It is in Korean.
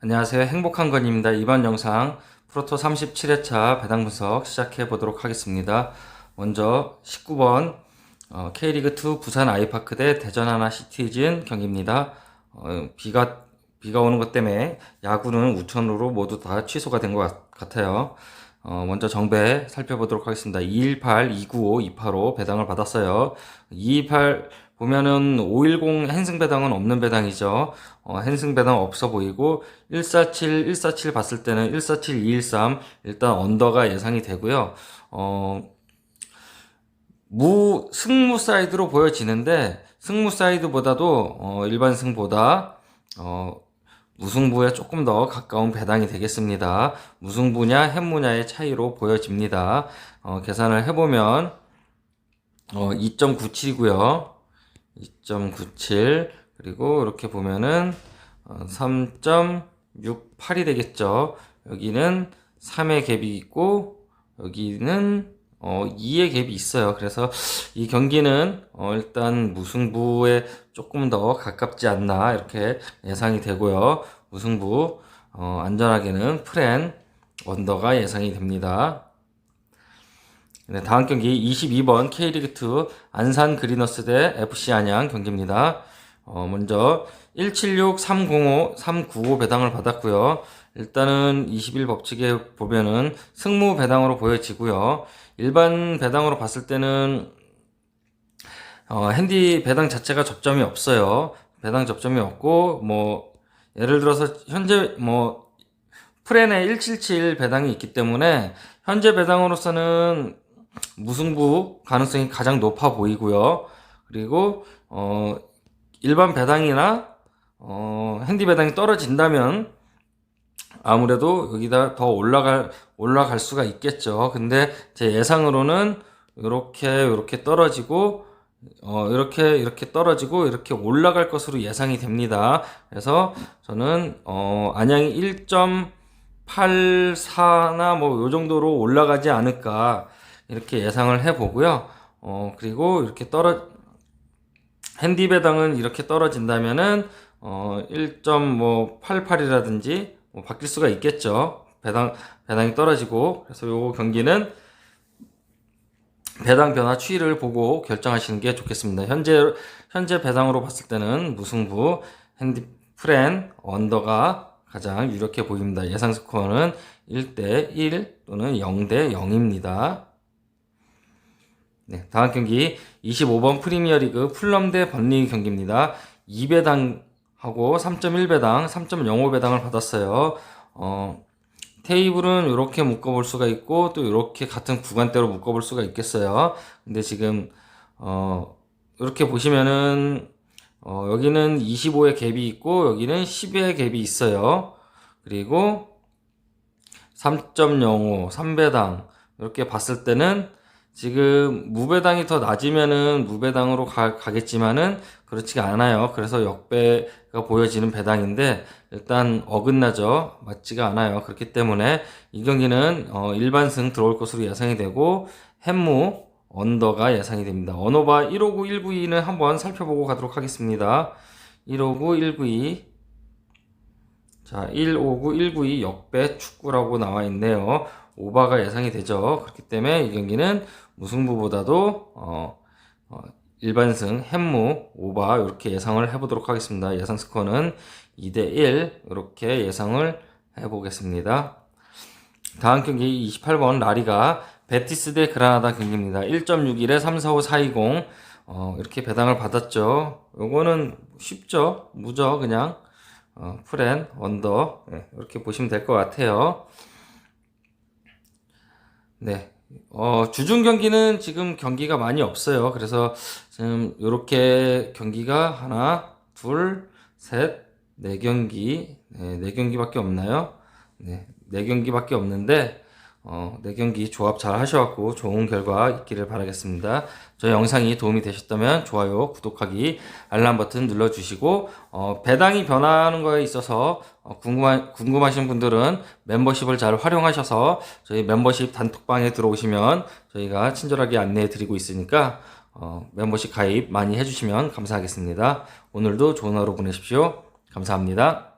안녕하세요. 행복한 건입니다. 이번 영상 프로토 37회차 배당 분석 시작해 보도록 하겠습니다. 먼저 19번 어, K리그2 부산 아이파크 대 대전 하나 시티즌 경기입니다. 어, 비가 비가 오는 것 때문에 야구는 우천으로 모두 다 취소가 된 것 같아요. 어, 먼저 정배 살펴보도록 하겠습니다. 218, 295, 285 배당을 받았어요. 228 보면은 510 행승 배당은 없는 배당이죠. 어, 행승 배당 없어 보이고 147, 147 봤을 때는 147, 213 일단 언더가 예상이 되고요. 어, 무 승무 사이드로 보여지는데 승무 사이드보다도 어, 일반 승보다 어, 무승부에 조금 더 가까운 배당이 되겠습니다. 무승부냐 햄무냐의 차이로 보여집니다. 어, 계산을 해보면 어, 2.97이고요. 2.97 그리고 이렇게 보면은 어, 3.68이 되겠죠. 여기는 3의 갭이 있고 여기는 어, 2의 갭이 있어요. 그래서 이 경기는 어, 일단 무승부에 조금 더 가깝지 않나 이렇게 예상이 되고요. 무승부 어, 안전하게는 프렌 언더가 예상이 됩니다. 네, 다음 경기 22번 K리그2 안산 그리너스 대 FC 안양 경기입니다. 어, 먼저 176, 305, 395 배당을 받았고요. 일단은 21 법칙에 보면은 승무 배당으로 보여지고요. 일반 배당으로 봤을 때는 어, 핸디 배당 자체가 접점이 없어요. 배당 접점이 없고 뭐 예를 들어서 현재 뭐 프렌에 177 배당이 있기 때문에 현재 배당으로서는 무승부 가능성이 가장 높아 보이고요. 그리고 어 일반 배당이나 어 핸디 배당이 떨어진다면 아무래도 여기다 더 올라갈 올라갈 수가 있겠죠. 근데 제 예상으로는 이렇게 이렇게 떨어지고 어 이렇게 이렇게 떨어지고 이렇게 올라갈 것으로 예상이 됩니다. 그래서 저는 어 안양이 1.84나 뭐 요 정도로 올라가지 않을까 이렇게 예상을 해 보고요. 어 그리고 이렇게 떨어 핸디 배당은 이렇게 떨어진다면은 어 1.88이라든지 뭐 바뀔 수가 있겠죠. 배당 배당이 떨어지고 그래서 요 경기는 배당 변화 추이를 보고 결정하시는 게 좋겠습니다. 현재 현재 배당으로 봤을 때는 무승부 핸디 프렌 언더가 가장 유력해 보입니다. 예상 스코어는 1대 1 또는 0대 0입니다. 네, 다음 경기 25번 프리미어리그 풀럼 대 번리 경기입니다. 2배당하고 3.1배당, 3.05배당을 받았어요. 어, 테이블은 이렇게 묶어볼 수가 있고 또 이렇게 같은 구간대로 묶어볼 수가 있겠어요. 근데 지금 어, 이렇게 보시면은 어, 여기는 25의 갭이 있고 여기는 10의 갭이 있어요. 그리고 3.05, 3배당 이렇게 봤을 때는 지금 무배당이 더 낮으면은 무배당으로 가, 가겠지만은 그렇지가 않아요. 그래서 역배가 보여지는 배당인데 일단 어긋나죠. 맞지가 않아요. 그렇기 때문에 이 경기는 어, 일반승 들어올 것으로 예상이 되고 햄무 언더가 예상이 됩니다. 언어바 159, 192는 한번 살펴보고 가도록 하겠습니다. 159, 192 자, 159, 192 역배 축구라고 나와 있네요. 오바가 예상이 되죠. 그렇기 때문에 이 경기는 무승부보다도 어, 어, 일반승 햄무 오바 이렇게 예상을 해보도록 하겠습니다. 예상 스코어는 2대1 이렇게 예상을 해보겠습니다. 다음 경기 28번 라리가 베티스 대 그라나다 경기입니다. 1.61에 345 420 어, 이렇게 배당을 받았죠. 요거는 쉽죠. 무죠 그냥 어, 프렌 언더 네, 이렇게 보시면 될 것 같아요. 네. 어, 주중 경기는 지금 경기가 많이 없어요. 그래서 지금 요렇게 경기가 하나, 둘, 셋, 네 경기, 네, 네 경기밖에 없나요? 네, 네 경기밖에 없는데, 어, 네 경기 조합 잘 하셔갖고 좋은 결과 있기를 바라겠습니다. 저 영상이 도움이 되셨다면 좋아요, 구독하기, 알람 버튼 눌러주시고, 어, 배당이 변하는 거에 있어서 어, 궁금하, 궁금하신 분들은 멤버십을 잘 활용하셔서 저희 멤버십 단톡방에 들어오시면 저희가 친절하게 안내해 드리고 있으니까 어, 멤버십 가입 많이 해주시면 감사하겠습니다. 오늘도 좋은 하루 보내십시오. 감사합니다.